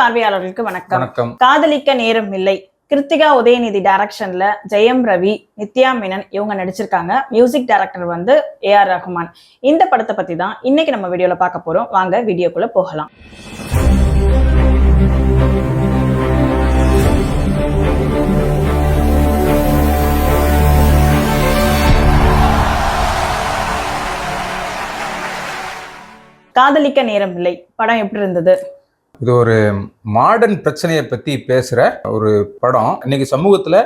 பார்வையாளர்களுக்கு வணக்கம். வணக்கம். காதலிக்க நேரம் இல்லை. கிருத்திகா உதயநிதி டைரக்ஷன்ல ஜெயம் ரவி நித்யா மேனன் இவங்க நடிச்சிருக்காங்க. மியூசிக் டைரக்டர் வந்து ஏ ஆர் ரஹ்மான் இந்த படத்தை பத்தி தான் இன்னைக்கு நம்ம வீடியோல பார்க்க போறோம். வாங்க வீடியோக்குள்ள போகலாம். காதலிக்க நேரம் இல்லை. படம் எப்படி இருந்தது? இது ஒரு மாடர்ன் பிரச்சனையை பற்றி பேசுகிற ஒரு படம். இன்னைக்கு சமூகத்தில்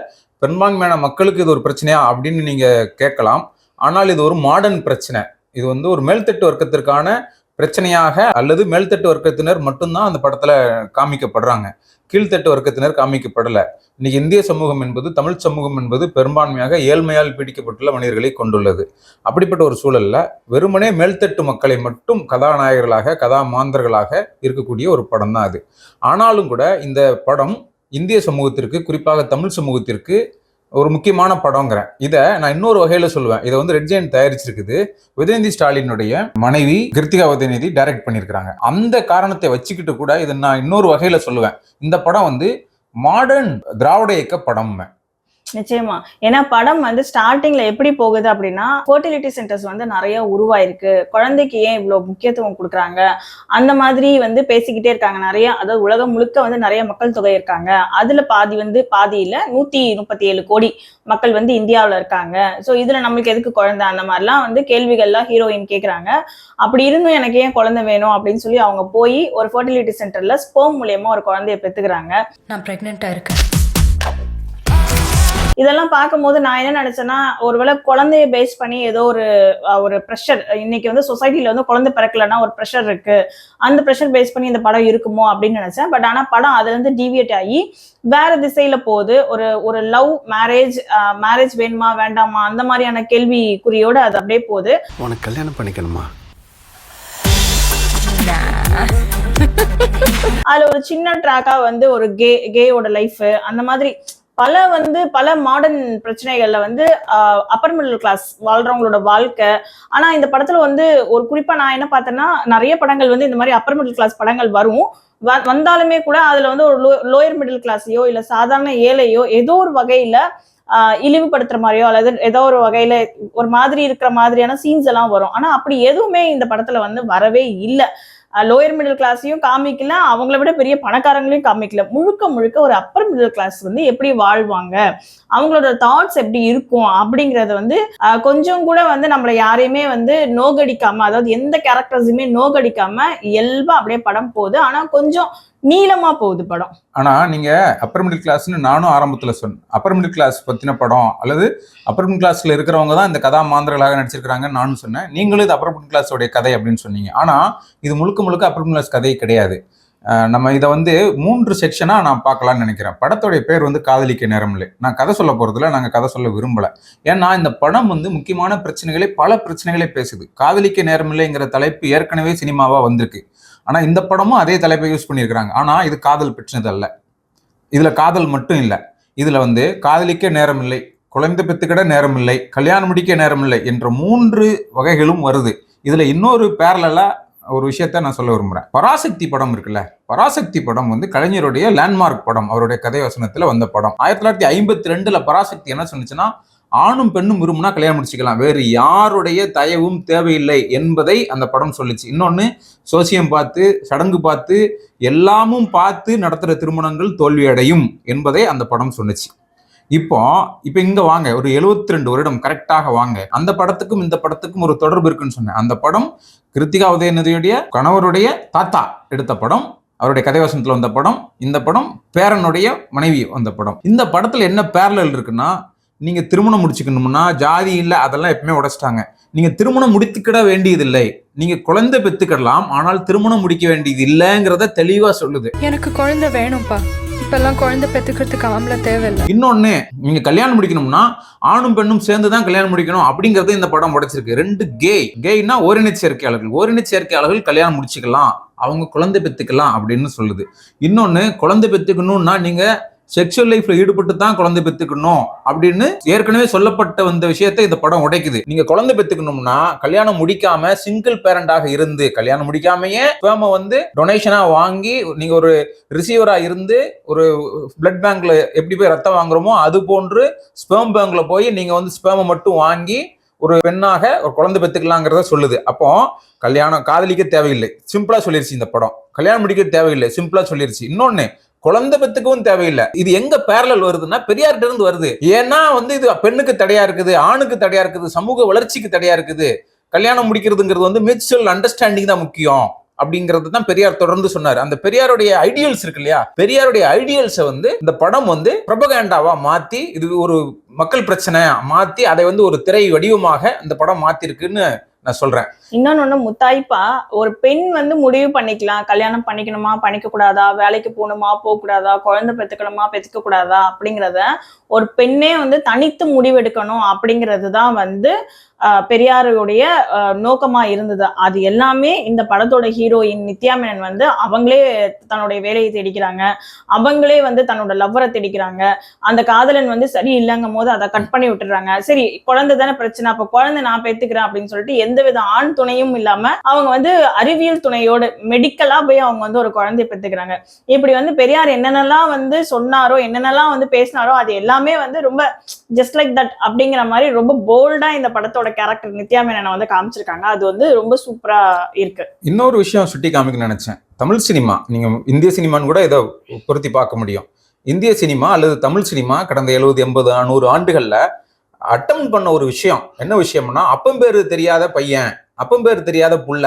பெரும்பான்மையான மக்களுக்கு இது ஒரு பிரச்சனையா அப்படின்னு நீங்கள் கேட்கலாம். ஆனால் இது ஒரு மாடர்ன் பிரச்சனை. இது வந்து ஒரு மேல்தட்டு வர்க்கத்திற்கான பிரச்சனையாக அல்லது மேல்தட்டு வர்க்கத்தினர் மட்டும்தான் அந்த படத்தில் காமிக்கப்படுறாங்க. கீழ்த்தட்டு வர்க்கத்தினர் காமிக்கப்படலை. இன்னைக்கு இந்திய சமூகம் என்பது தமிழ் சமூகம் என்பது பெரும்பான்மையாக ஏழ்மையால் பீடிக்கப்பட்டுள்ள மனிதர்களை கொண்டுள்ளது. அப்படிப்பட்ட ஒரு சூழலில் வெறுமனே மேல்தட்டு மக்களை மட்டும் கதாநாயகர்களாக கதாமாந்தர்களாக இருக்கக்கூடிய ஒரு படம் தான் அது. ஆனாலும் கூட இந்த படம் இந்திய சமூகத்திற்கு குறிப்பாக தமிழ் சமூகத்திற்கு ஒரு முக்கியமான படங்கிறேன் இதை நான் இன்னொரு வகையில் சொல்லுவேன் இதை வந்து ரெட் ஜெயின் தயாரிச்சிருக்குது. உதயநிதி ஸ்டாலினுடைய மனைவி கிருத்திகா உதயநிதி டைரக்ட் பண்ணியிருக்கிறாங்க அந்த காரணத்தை வச்சுக்கிட்டு கூட இதை நான் இன்னொரு வகையில் சொல்லுவேன். இந்த படம் வந்து மாடர்ன் திராவிட இயக்க படம் நிச்சயமா. ஏன்னா படம் வந்து ஸ்டார்டிங்ல எப்படி போகுது அப்படின்னா ஃபர்டிலிட்டி சென்டர்ஸ் வந்து நிறைய உருவாயிருக்கு. குழந்தைக்கு ஏன் இவ்வளவு முக்கியத்துவம் கொடுக்குறாங்க? அந்த மாதிரி வந்து பேசிக்கிட்டே இருக்காங்க நிறைய. அதாவது உலகம் முழுக்க வந்து நிறைய மக்கள் தொகை இருக்காங்க. அதுல பாதி வந்து பாதி இல்ல நூத்தி முப்பத்தி ஏழு கோடி மக்கள் வந்து இந்தியாவுல இருக்காங்க. ஸோ இதுல நம்மளுக்கு எதுக்கு குழந்தை? அந்த மாதிரிலாம் வந்து கேள்விகள்லாம் ஹீரோயின் கேட்குறாங்க அப்படி இருந்தும் எனக்கு ஏன் குழந்தை வேணும் அப்படின்னு சொல்லி அவங்க போய் ஒரு ஃபர்டிலிட்டி சென்டர்ல ஸ்போம் மூலியமா ஒரு குழந்தைய பெற்றுக்கிறாங்க நான் ப்ரெக்னெண்ட்டாக இருக்கேன். இதெல்லாம் பார்க்கும்போது நான் என்ன நினைச்சேன்னா ஒருவேளை குழந்தைய பேஸ் பண்ணி ஏதோ ஒரு ஒரு ப்ரெஷர் இன்னைக்கு வந்து சொசைட்டில வந்து குழந்தை பிறக்கலன்னா ஒரு ப்ரெஷர் இருக்கு. அந்த ப்ரெஷர் பேஸ் பண்ணி இந்த படம் இருக்குமோ அப்படின்னு நினைச்சேன். பட் ஆனா படம் அதுல இருந்து டிவியேட் ஆகி வேற திசையில போகுது. ஒரு ஒரு லவ் மேரேஜ் மேரேஜ் வேணுமா வேண்டாமா அந்த மாதிரியான கேள்விக்குறியோட அது அப்படியே போகுது. உனக்கு கல்யாணம் பண்ணிக்கணுமா? அதுல ஒரு சின்ன ட்ராக்கா வந்து ஒரு கே கேயோட லைஃப் அந்த மாதிரி பல வந்து பல மாடர்ன் பிரச்சனைகள்ல வந்து அப்பர் மிடில் கிளாஸ் வாழ்றவங்களோட வாழ்க்கை. ஆனா இந்த படத்துல வந்து ஒரு குறிப்பா நான் என்ன பார்த்தேன்னா நிறைய படங்கள் வந்து இந்த மாதிரி அப்பர் மிடில் கிளாஸ் படங்கள் வரும். வ- வந்தாலுமே கூட அதுல வந்து ஒரு லோயர் மிடில் கிளாஸையோ இல்ல சாதாரண ஏழையோ ஏதோ ஒரு வகையில ஆஹ் இழிவுபடுத்துற மாதிரியோ அல்லது ஏதோ ஒரு வகையில ஒரு மாதிரி இருக்கிற மாதிரியான சீன்ஸ் எல்லாம் வரும். ஆனா அப்படி எதுவுமே இந்த படத்துல வந்து வரவே இல்லை. லோயர் மிடில் கிளாஸையும் காமிக்கல. அவங்கள விட பெரிய பணக்காரங்களையும் காமிக்கல. முழுக்க முழுக்க ஒரு அப்பர் மிடில் கிளாஸ் வந்து எப்படி வாழ்வாங்க? அவங்களோட தாட்ஸ் எப்படி இருக்கும்? அப்படிங்கறத வந்து ஆஹ், கொஞ்சம் கூட வந்து நம்மளை யாரையுமே வந்து நோகடிக்காம அதாவது எந்த கேரக்டர்ஸுமே நோகடிக்காம இயல்பா அப்படியே படம் போகுது. ஆனா கொஞ்சம் நீளமா போகுது படம். ஆனா நீங்க அப்பர் மிடில் கிளாஸ்னு நானும் ஆரம்பத்துல சொன்னேன். அப்பர் மிடில் கிளாஸ் பத்தின படம் அல்லது அப்பர் மிடில் கிளாஸ்ல இருக்கிறவங்க தான் இந்த கதா மாந்திரர்களாக நடிச்சிருக்கிறாங்கன்னு நானும் சொன்னேன். நீங்களும் இது அப்பர் மிடில் கிளாஸோடைய கதை அப்படின்னு சொன்னீங்க. ஆனா இது முழுக்க முழுக்க அப்பர் மிடில் கிளாஸ் கதை கிடையாது. நம்ம இதை வந்து மூன்று செக்ஷனாக நான் பார்க்கலாம்னு நினைக்கிறேன். படத்தோடைய பேர் வந்து காதலிக்க நேரமில்லை நான் கதை சொல்ல போகிறதுல நாங்கள் கதை சொல்ல விரும்பலை. ஏன்னா இந்த படம் வந்து முக்கியமான பிரச்சனைகளை பல பிரச்சனைகளை பேசுது. காதலிக்க நேரமில்லைங்கிற தலைப்பு ஏற்கனவே சினிமாவாக வந்திருக்கு. ஆனால் இந்த படமும் அதே தலைப்பை யூஸ் பண்ணியிருக்கிறாங்க. ஆனால் இது காதல் பிரச்சனை அல்ல இதில் காதல் மட்டும் இல்லை. இதில் வந்து காதலிக்க நேரம் இல்லை குழந்தை பெற்றுக்கிட நேரம் இல்லை கல்யாணம் முடிக்க நேரம் இல்லை என்ற மூன்று வகைகளும் வருது. இதில் இன்னொரு பேரலாக ஒரு விஷயத்த நான் சொல்ல விரும்புகிறேன் பராசக்தி படம் இருக்குல்ல? பராசக்தி படம் வந்து கலைஞருடைய லேண்ட்மார்க் படம். அவருடைய கதை வசனத்தில் வந்த படம். ஆயிரத்தி தொள்ளாயிரத்தி ஐம்பத்தி ரெண்டில் பராசக்தி என்ன சொன்னுச்சுன்னா ஆணும் பெண்ணும் விரும்புனா கல்யாணம் முடிச்சுக்கலாம். வேறு யாருடைய தயவும் தேவையில்லை என்பதை அந்த படம் சொல்லிச்சு. இன்னொன்று சோசியம் பார்த்து சடங்கு பார்த்து எல்லாமும் பார்த்து நடத்துகிற திருமணங்கள் தோல்வியடையும் என்பதை அந்த படம் சொன்னுச்சு இப்போ இப்போ இங்க வாங்க. ஒரு 72 ரெண்டு வருடம் கரெக்டாக வாங்க. அந்த படத்துக்கும் இந்த படத்துக்கும் ஒரு தொடர்பு இருக்குன்னு சொன்னேன். அந்த படம் கிருத்திகா உதயநிதியுடைய கணவருடைய தாத்தா எடுத்த படம் அவருடைய கதைவசனத்துல வந்த படம் இந்த படம் பேரனுடைய மனைவி வந்த படம். இந்த படத்துல என்ன பேரலல் இருக்குன்னா நீங்க திருமணம் முடிச்சுக்கணும்னா ஜாதி இல்லை அதெல்லாம் எப்பவுமே உடைச்சிட்டாங்க. நீங்க திருமணம் முடித்துக்கிட வேண்டியதில்லை. நீங்க குழந்தை பெத்துக்கிடலாம் ஆனால் திருமணம் முடிக்க வேண்டியது இல்லைங்கிறத தெளிவா சொல்லுது. எனக்கு குழந்தை வேணும்ப்பா. இப்பெல்லாம் குழந்தை பெற்றுக்கிறதுக்கு ஆம்பளை தேவையில்லை. இன்னொன்னு நீங்க கல்யாணம் முடிக்கணும்னா ஆணும் பெண்ணும் சேர்ந்து தான் கல்யாணம் முடிக்கணும் அப்படிங்கறத இந்த படம் உடைச்சிருக்கு. ரெண்டு கே கேய்னா ஓரினச் சேர்க்கையாளர்கள். ஓரினச் சேர்க்கையாளர்கள் கல்யாணம் முடிச்சுக்கலாம் அவங்க குழந்தை பெத்துக்கலாம் அப்படின்னு சொல்லுது. இன்னொன்னு குழந்தை பெத்துக்கணும்னா நீங்க செக்ஷுவல் லைஃப்ல ஈடுபட்டு தான் குழந்தை பெத்துக்கணும் அப்படின்னு ஏற்கனவே சொல்லப்பட்ட வந்த விஷயத்தை இந்த படம் உடைக்குது. நீங்க குழந்தை பெத்துக்கணும்னா கல்யாணம் முடிக்காம சிங்கிள் பேரண்டாக இருந்து கல்யாணம் முடிக்காமயே ஸ்பேம வந்து டொனேஷனா வாங்கி நீங்க ஒரு ரிசீவரா இருந்து ஒரு பிளட் பேங்க்ல எப்படி போய் ரத்தம் வாங்குறோமோ அது போன்று ஸ்பேம் பேங்க்ல போய் நீங்க வந்து ஸ்பேமை மட்டும் வாங்கி ஒரு பெண்ணாக ஒரு குழந்தை பெத்துக்கலாங்கிறத சொல்லுது. அப்போ கல்யாணம் காதலிக்க தேவையில்லை. சிம்பிளா சொல்லிருச்சு இந்த படம். கல்யாணம் முடிக்க தேவையில்லை. சிம்பிளா சொல்லிருச்சு. இன்னொன்னு குழந்தை பெத்துக்கவும் தேவையில்லை. இது எங்க பேரலல் வருதுன்னா பெரியார்கிட்ட இருந்து வருது. ஏன்னா வந்து இது பெண்ணுக்கு தடையா இருக்குது ஆணுக்கு தடையா இருக்குது சமூக வளர்ச்சிக்கு தடையா இருக்குது. கல்யாணம் முடிக்கிறதுங்கிறது வந்து மியூச்சுவல் அண்டர்ஸ்டாண்டிங் தான் முக்கியம் அப்படிங்கிறது தான் பெரியார் தொடர்ந்து சொன்னார். அந்த பெரியாருடைய ஐடியல்ஸ் இருக்கு இல்லையா? பெரியாருடைய ஐடியல்ஸை வந்து இந்த படம் வந்து ப்ரொபகேண்டாவா மாத்தி இது ஒரு மக்கள் பிரச்சனை மாத்தி அதை வந்து ஒரு திரை வடிவமாக இந்த படம் மாத்திருக்குன்னு நான் சொல்றேன். இன்னொன்னு ஒண்ணு முத்தாய்ப்பா ஒரு பெண் வந்து முடிவு பண்ணிக்கலாம். கல்யாணம் பண்ணிக்கணுமா பண்ணிக்க கூடாதா வேலைக்கு போகணுமா போக கூடாதா குழந்தை பெத்துக்கணுமா பெத்துக்க கூடாதா அப்படிங்கிறத ஒரு பெண்ணே வந்து தனித்து முடிவெடுக்கணும் அப்படிங்கிறது தான் வந்து பெரியாருடைய நோக்கமா இருந்தது. அது எல்லாமே இந்த படத்தோட ஹீரோயின் நித்யா மேனன் வந்து அவங்களே தன்னுடைய வேலையை தேடிக்கிறாங்க. அவங்களே வந்து தன்னோட லவ்வரை தேடிக்கிறாங்க. அந்த காதலன் வந்து சரி இல்லைங்கும் போது அதை கட் பண்ணி விட்டுறாங்க. சரி குழந்தை தானே பிரச்சனை. அப்ப குழந்தை நான் பெத்துக்கிறேன் அப்படின்னு சொல்லிட்டு எந்தவித ஆண் துணையும் இல்லாம அவங்க வந்து அறிவியல் துணையோடு மெடிக்கலா போய் அவங்க வந்து ஒரு குழந்தைய பெத்துக்கிறாங்க. இப்படி வந்து பெரியார் என்னென்னலாம் வந்து சொன்னாரோ என்னென்னலாம் வந்து பேசினாரோ அது எல்லாமே வந்து ரொம்ப ஜஸ்ட் லைக் தட் அப்படிங்கிற மாதிரி ரொம்ப போல்டா இந்த படத்தோட கேரக்டர் நித்யா மேனனை வந்து காமிச்சிருக்காங்க. அது வந்து ரொம்ப சூப்பரா இருக்கு. இன்னொரு விஷயம் சுட்டி காமிக்க நினைச்சேன். தமிழ் சினிமா நீங்க இந்திய சினிமான்னு கூட இதை பொருத்தி பார்க்க முடியும். இந்திய சினிமா அல்லது தமிழ் சினிமா கடந்த எழுபது எண்பது நூறு ஆண்டுகள்ல அட்டம் பண்ண ஒரு விஷயம். என்ன விஷயம்னா அப்பம் பேரு தெரியாத பையன் அப்பம் பேரு தெரியாத புள்ள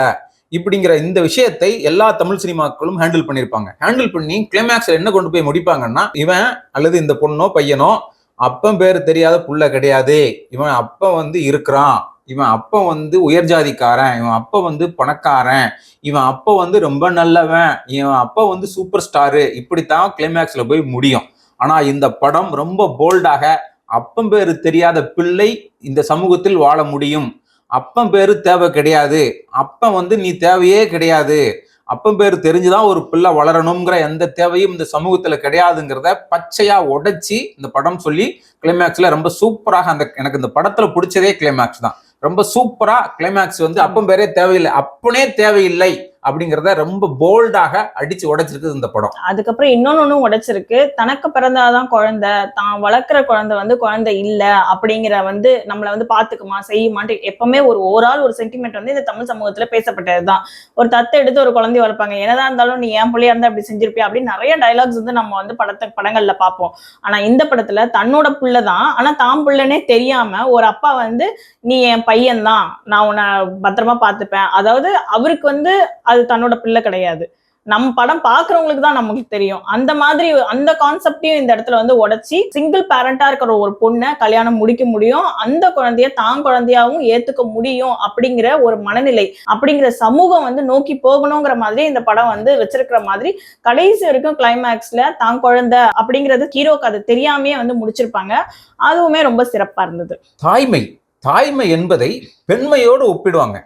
இப்படிங்கிற இந்த விஷயத்தை எல்லா தமிழ் சினிமாக்களும் ஹேண்டில் பண்ணியிருப்பாங்க. ஹேண்டில் பண்ணி கிளைமேக்ஸ்ல என்ன கொண்டு போய் முடிப்பாங்கன்னா இவன் அல்லது இந்த பொண்ணோ பையனோ அப்பம் பேர் தெரியாத புள்ள கிடையாது. இவன் அப்பன் வந்து இருக்கிறான். இவன் அப்பன் வந்து உயர் ஜாதிக்காரன். இவன் அப்ப வந்து பணக்காரன். இவன் அப்ப வந்து ரொம்ப நல்லவன். இவன் அப்ப வந்து சூப்பர் ஸ்டாரு இப்படித்தான் கிளைமேக்ஸ்ல போய் முடியும். ஆனா இந்த படம் ரொம்ப போல்டாக அப்பம் பேரு தெரியாத பிள்ளை இந்த சமூகத்தில் வாழ முடியும். அப்பன் பேரு தேவை கிடையாது. அப்பன் வந்து நீ தேவையே கிடையாது. அப்பம் பேர் தெரிஞ்சுதான் ஒரு பிள்ளை வளரணுங்கிற எந்த தேவையும் இந்த சமூகத்துல கிடையாதுங்கிறத பச்சையா உடைச்சி இந்த படம் சொல்லி கிளைமேக்ஸ்ல ரொம்ப சூப்பராக அந்த எனக்கு இந்த படத்துல பிடிச்சதே கிளைமேக்ஸ் தான். ரொம்ப சூப்பரா கிளைமேக்ஸ் வந்து அப்பம் பேரே தேவையில்லை. அப்பனே தேவையில்லை. அப்படிங்கிறத ரொம்ப போல்டாக அடிச்சு உடைச்சிருக்குது இந்த படம். அதுக்கப்புறம் இன்னொன்னு உடைச்சிருக்கு. தனக்கு பிறந்தாதான் குழந்தை தான் வளர்க்குற குழந்தை வந்து குழந்தை இல்ல அப்படிங்கிற வந்து நம்மளை வந்து பாத்துக்குமா செய்யுமான்ட்டு எப்பவுமே ஒரு ஓரால் ஒரு சென்டிமெண்ட் வந்து இந்த தமிழ் சமூகத்துல பேசப்பட்டதுதான். ஒரு தத்தை எடுத்து ஒரு குழந்தைய வளர்ப்பாங்க. என்னதான் இருந்தாலும் நீ ஏன் பிள்ளையா இருந்தா அப்படி செஞ்சிருப்பியா அப்படின்னு நிறைய டைலாக்ஸ் வந்து நம்ம வந்து படத்தை படங்கள்ல பார்ப்போம். ஆனா இந்த படத்துல தன்னோட புள்ள தான் ஆனா தான் புள்ளனே தெரியாம ஒரு அப்பா வந்து நீ என் பையன் தான் நான் உன்னை பத்திரமா பார்த்துப்பேன். அதாவது அவருக்கு வந்து அது தன்னோட பிள்ளை கிடையாது. நம்ம படம் பாக்குறவங்களுக்கு தான் நமக்கு தெரியும். அந்த மாதிரி அந்த கான்செப்டையும் இந்த இடத்துல வந்து உடைச்சி சிங்கிள் பேரண்டா இருக்கிற ஒரு பொண்ணை கல்யாணம் முடிக்க முடியும். அந்த குழந்தைய தான் குழந்தையாவும் ஏத்துக்க முடியும் அப்படிங்கிற ஒரு மனநிலை அப்படிங்கிற சமூகம் வந்து நோக்கி போகணுங்கிற மாதிரி இந்த படம் வந்து வச்சிருக்கிற மாதிரி கடைசி வரைக்கும் கிளைமேக்ஸ்ல தான் குழந்தை அப்படிங்கிறது ஹீரோக்கு அது தெரியாமையே வந்து முடிச்சிருப்பாங்க. அதுவுமே ரொம்ப சிறப்பா இருந்தது. தாய்மை தாய்மை என்பதை பெண்மையோடு ஒப்பிடுவாங்க.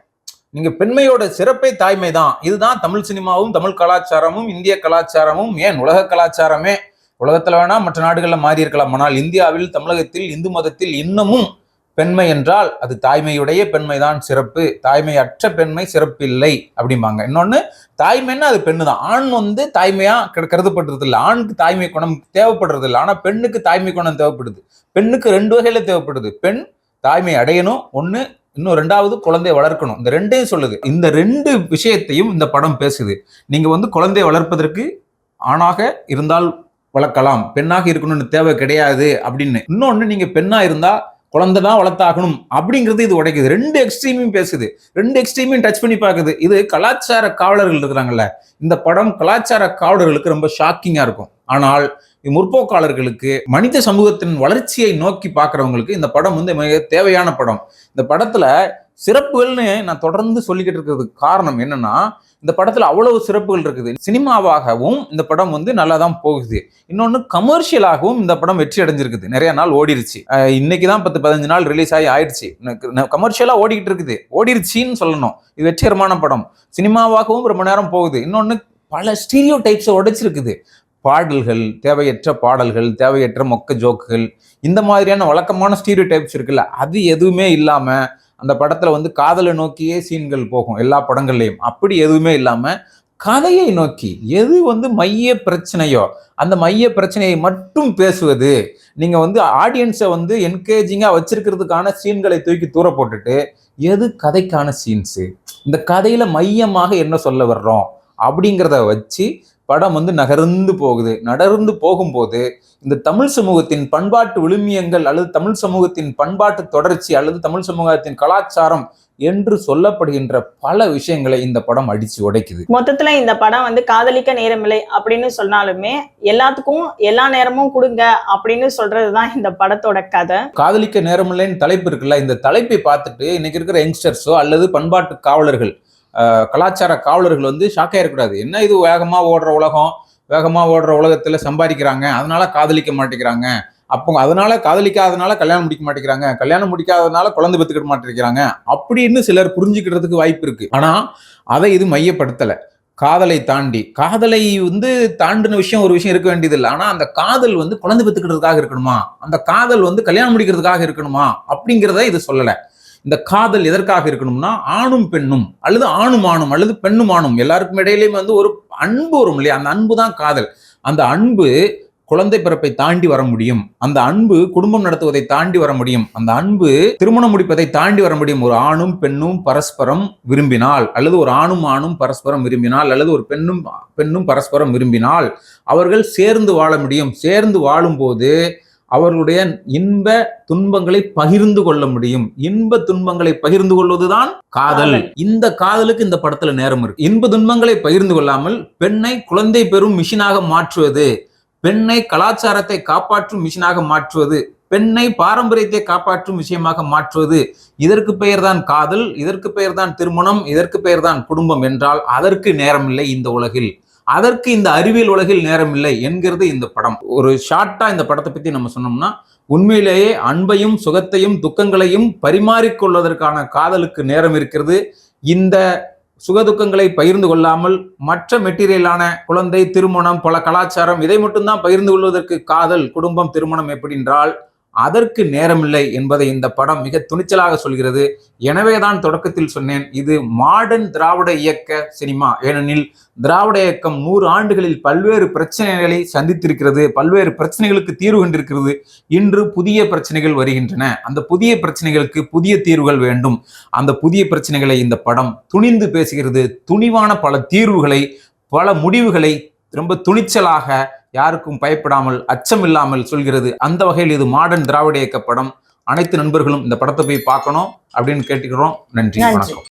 நீங்க பெண்மையோட சிறப்பே தாய்மை தான் இதுதான் தமிழ் சினிமாவும் தமிழ் கலாச்சாரமும் இந்திய கலாச்சாரமும். ஏன்? உலக கலாச்சாரமே. உலகத்துல வேணா மற்ற நாடுகளில் மாறி இருக்கலாம். ஆனால் இந்தியாவில் தமிழகத்தில் இந்து மதத்தில் இன்னமும் பெண்மை என்றால் அது தாய்மையுடைய பெண்மைதான் சிறப்பு. தாய்மையற்ற பெண்மை சிறப்பு இல்லை அப்படிம்பாங்க. இன்னொன்னு தாய்மைன்னா அது பெண்ணு தான் ஆண் வந்து தாய்மையா கருதப்படுறது இல்லை ஆணுக்கு தாய்மை குணம் தேவைப்படுறது இல்லை ஆனா பெண்ணுக்கு தாய்மை குணம் தேவைப்படுது. பெண்ணுக்கு ரெண்டு வகையில தேவைப்படுது. பெண் தாய்மை அடையணும். ஒன்று இன்னும் ரெண்டாவது குழந்தைய வளர்க்கணும். இந்த ரெண்டையும் சொல்லுது. இந்த ரெண்டு விஷயத்தையும் இந்த படம் பேசுது. நீங்க வந்து குழந்தையை வளர்ப்பதற்கு ஆணாக இருந்தால் வளர்க்கலாம். பெண்ணாக இருக்கணும்னு தேவை கிடையாது அப்படின்னு. இன்னொன்னு நீங்க பெண்ணா இருந்தா குழந்தை தான் வளர்த்தாகணும் அப்படிங்கிறது இது உடைக்குது. ரெண்டு எக்ஸ்ட்ரீமையும் பேசுது. ரெண்டு எக்ஸ்ட்ரீமையும் டச் பண்ணி பார்க்குது. இது கலாச்சார காவலர்கள் இருக்கிறாங்கல்ல. இந்த படம் கலாச்சார காவலர்களுக்கு ரொம்ப ஷாக்கிங்காக இருக்கும். ஆனால் முற்போக்காளர்களுக்கு மனித சமூகத்தின் வளர்ச்சியை நோக்கி பார்க்குறவங்களுக்கு இந்த படம் வந்து மிக தேவையான படம். இந்த படத்தில் சிறப்புகள்னு நான் தொடர்ந்து சொல்லிக்கிட்டு இருக்கிறதுக்கு காரணம் என்னன்னா இந்த படத்தில் அவ்வளவு சிறப்புகள் இருக்குது. சினிமாவாகவும் இந்த படம் வந்து நல்லா தான் போகுது. இன்னொன்று கமர்ஷியலாகவும் இந்த படம் வெற்றி அடைஞ்சிருக்குது. நிறைய நாள் ஓடிருச்சு. இன்னைக்கு தான் பத்து பதினஞ்சு நாள் ரிலீஸ் ஆகி ஆயிடுச்சு. கமர்ஷியலாக ஓடிக்கிட்டு இருக்குது. ஓடிருச்சின்னு சொல்லணும். இது வெற்றிகரமான படம். சினிமாவாகவும் ரொம்ப நேரம் போகுது. இன்னொன்று பல ஸ்டீரியோ டைப்ஸை உடைச்சிருக்குது. பாடல்கள் தேவையற்ற பாடல்கள் தேவையற்ற மொக்க ஜோக்குகள் இந்த மாதிரியான வழக்கமான ஸ்டீரியோ டைப்ஸ் இருக்குல்ல அது எதுவுமே இல்லாமல் அந்த படத்தில் வந்து காதலை நோக்கியே சீன்கள் போகும் எல்லா படங்கள்லையும். அப்படி எதுவுமே இல்லாமல் கதையை நோக்கி எது வந்து மைய பிரச்சனையோ அந்த மைய பிரச்சனையை மட்டும் பேசுவது நீங்கள் வந்து ஆடியன்ஸை வந்து என்கேஜிங்காக வச்சிருக்கிறதுக்கான சீன்களை தூக்கி தூர போட்டுட்டு எது கதைக்கான சீன்ஸு இந்த கதையில் மையமாக என்ன சொல்ல வர்றோம்? அப்படிங்கிறத வச்சு படம் வந்து நகர்ந்து போகுது. நகர்ந்து போகும்போது இந்த தமிழ் சமூகத்தின் பண்பாட்டு விழுமியங்கள் அல்லது தமிழ் சமூகத்தின் பண்பாட்டு தொடர்ச்சி அல்லது தமிழ் சமூகத்தின் கலாச்சாரம் என்று சொல்லப்படுகின்ற பல விஷயங்களை இந்த படம் அடிச்சு உடைக்குது. மொத்தத்துல இந்த படம் வந்து காதலிக்க நேரமில்லை அப்படின்னு சொன்னாலுமே எல்லாத்துக்கும் எல்லா நேரமும் கொடுங்க அப்படின்னு சொல்றதுதான் இந்த படத்தோட கதை. காதலிக்க நேரமில்லைன்னு தலைப்பு இருக்குல்ல இந்த தலைப்பை பார்த்துட்டு இன்னைக்கு இருக்கிற யங்ஸ்டர்ஸோ அல்லது பண்பாட்டு காவலர்கள் கலாச்சார காவலர்கள் வந்து ஷாக்காக இருக்கக்கூடாது. என்ன இது வேகமாக ஓடுற உலகம்? வேகமாக ஓடுற உலகத்தில் சம்பாதிக்கிறாங்க. அதனால காதலிக்க மாட்டேங்கிறாங்க. அப்போ அதனால காதலிக்காதனால கல்யாணம் முடிக்க மாட்டேங்கிறாங்க. கல்யாணம் முடிக்காதனால குழந்தை பெற்றுக்கிட மாட்டேங்கிறாங்க. அப்படின்னு சிலர் புரிஞ்சுக்கிறதுக்கு வாய்ப்பு இருக்கு. ஆனா அதை இது மையப்படுத்தலை. காதலை தாண்டி. காதலை வந்து தாண்டின விஷயம் ஒரு விஷயம் இருக்க வேண்டியதில்லை. ஆனால் அந்த காதல் வந்து குழந்தை பெற்றுக்கிறதுக்காக இருக்கணுமா? அந்த காதல் வந்து கல்யாணம் முடிக்கிறதுக்காக இருக்கணுமா? அப்படிங்கிறத இது சொல்லலை. இந்த காதல் எதற்காக இருக்கணும்னா ஆணும் பெண்ணும் அல்லது ஆணும் ஆணும் அல்லது பெண்ணும் ஆணும் எல்லாருக்கும் இடையிலையும் வந்து ஒரு அன்பு வரும் இல்லையா? அந்த அன்பு தான் காதல். அந்த அன்பு குழந்தை பிறப்பை தாண்டி வர முடியும். அந்த அன்பு குடும்பம் நடத்துவதை தாண்டி வர முடியும். அந்த அன்பு திருமணம் முடிப்பதை தாண்டி வர முடியும். ஒரு ஆணும் பெண்ணும் பரஸ்பரம் விரும்பினால் அல்லது ஒரு ஆணும் ஆணும் பரஸ்பரம் விரும்பினால் அல்லது ஒரு பெண்ணும் பெண்ணும் பரஸ்பரம் விரும்பினால் அவர்கள் சேர்ந்து வாழ முடியும். சேர்ந்து வாழும்போது அவர்களுடைய இன்ப துன்பங்களை பகிர்ந்து கொள்ள முடியும். இன்ப துன்பங்களை பகிர்ந்து கொள்வதுதான் காதல். இந்த காதலுக்கு இந்த படத்துல நேரம் இருக்கு. இன்ப துன்பங்களை பகிர்ந்து கொள்ளாமல் பெண்ணை குழந்தை பெறும் மிஷினாக மாற்றுவது பெண்ணை கலாச்சாரத்தை காப்பாற்றும் மிஷினாக மாற்றுவது பெண்ணை பாரம்பரியத்தை காப்பாற்றும் விஷயமாக மாற்றுவது இதற்கு பெயர்தான் காதல் இதற்கு பெயர்தான் திருமணம் இதற்கு பெயர்தான் குடும்பம் என்றால் அதற்கு நேரமில்லை இந்த உலகில். அதற்கு இந்த அறிவியல் உலகில் நேரம் இல்லை என்கிறது இந்த படம். ஒரு ஷார்ட்டா இந்த படத்தை பத்தி நம்ம சொன்னோம்னா உண்மையிலேயே அன்பையும் சுகத்தையும் துக்கங்களையும் பரிமாறிக்கொள்வதற்கான காதலுக்கு நேரம் இருக்கிறது. இந்த சுகதுக்கங்களை பகிர்ந்து கொள்ளாமல் மற்ற மெட்டீரியலான குழந்தை திருமணம் பல கலாச்சாரம் இதை மட்டும்தான் பகிர்ந்து கொள்வதற்கு காதல் குடும்பம் திருமணம் எப்படி என்றால் அதற்கு நேரமில்லை என்பதை இந்த படம் மிக துணிச்சலாக சொல்கிறது. எனவேதான் தொடக்கத்தில் சொன்னேன் இது மாடர்ன் திராவிட இயக்க சினிமா. ஏனெனில் திராவிட இயக்கம் நூறு ஆண்டுகளில் பல்வேறு பிரச்சனைகளை சந்தித்திருக்கிறது பல்வேறு பிரச்சனைகளுக்கு தீர்வு கண்டிருக்கிறது. இன்று புதிய பிரச்சனைகள் வருகின்றன. அந்த புதிய பிரச்சனைகளுக்கு புதிய தீர்வுகள் வேண்டும். அந்த புதிய பிரச்சனைகளை இந்த படம் துணிந்து பேசுகிறது. துணிவான பல தீர்வுகளை பல முடிவுகளை ரொம்ப துணிச்சலாக யாருக்கும் பயப்படாமல் அச்சம் இல்லாமல் சொல்கிறது. அந்த வகையில் இது மாடர்ன் திராவிட இயக்க படம். அனைத்து நண்பர்களும் இந்த படத்தை போய் பார்க்கணும் அப்படின்னு கேட்டுக்கிறோம். நன்றி நன்றி. வணக்கம்.